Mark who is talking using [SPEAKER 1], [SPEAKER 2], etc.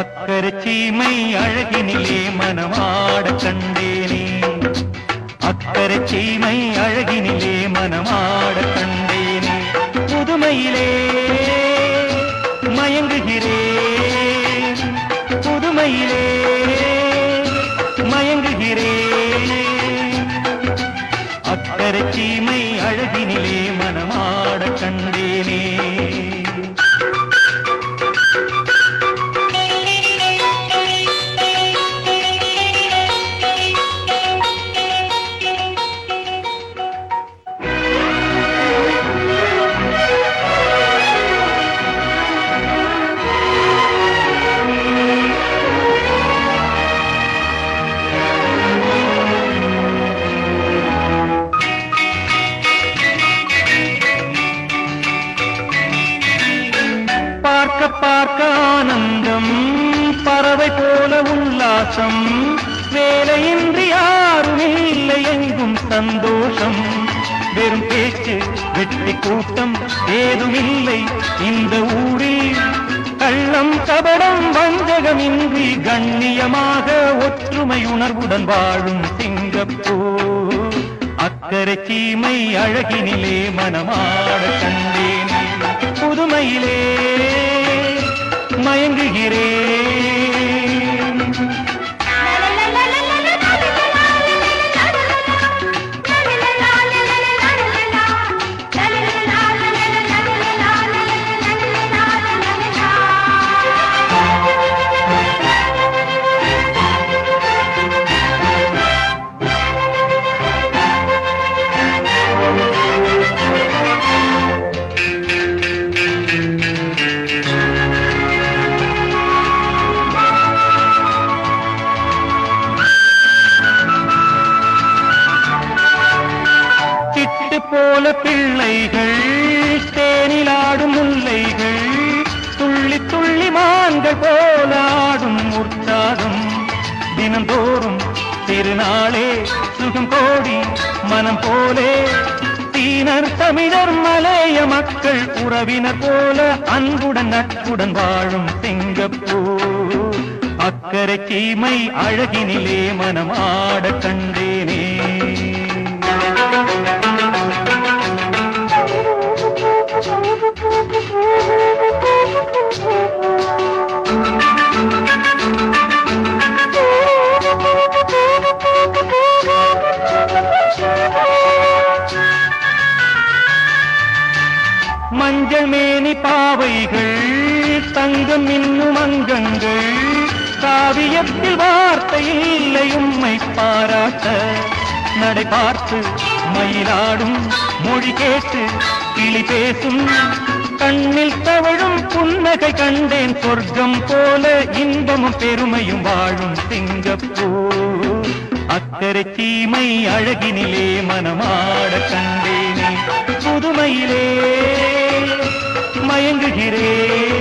[SPEAKER 1] அக்கறை சீமை அழகினிலே மனமாட கண்டேனே. அக்கறை சீமை அழகினிலே மனமாட கண்டேனே. புதுமையிலே மயங்குகிறேன் புதுமையிலே மயங்குகிறேன் அக்கறை சீமை அழகினிலே மனமாட கண்டேனே. பார்க்க பார்க்க ஆனந்தம் பறவை போல உல்லாசம் வேலையின்றி யாருமே இல்லை எங்கும் சந்தோஷம். வெறும் பேச்சு வெற்றி கூட்டம் ஏதுமில்லை இந்த ஊரில். கள்ளம் கபடம் வஞ்சகமின்றி கண்ணியமாக ஒற்றுமை உணர்வுடன் வாழும் சிங்கப்பூர். அக்கறை சீமை அழகினிலே மனமாட கண்டேன். புதுமையிலே போல பிள்ளைகள் தேனிலாடும் முல்லைகள் துள்ளி துள்ளி மான்கள் போலாடும் உற்சாகம் தினந்தோறும் திருநாளே சுகம் கோடி மனம் போலே. தீனர் தமிழர் மலைய மக்கள் உறவினர் போல அன்புடன் நட்புடன் வாழும் சிங்கப்பூர். அக்கறை சீமை அழகினிலே மனமாட கண்டேனே மஞ்சள் மேனி பாவைகள் தங்கம் இன்னும் அங்கங்கள் காவியத்தில் வார்த்தை இல்லை உம்மை பாராட்ட. நடை பார்த்து மயிலாடும் மொழி கேட்டு கிளி பேசும் கண்ணில் தவழும் புன்னகை கண்டேன் சொர்க்கம் போல இன்பமும் பெருமையும் வாழும் சிங்கப்பூர் அக்கறை சீமை அழகினிலே மனமாட கண்டேனே புதுமையிலே. மயங்குகிறேன்.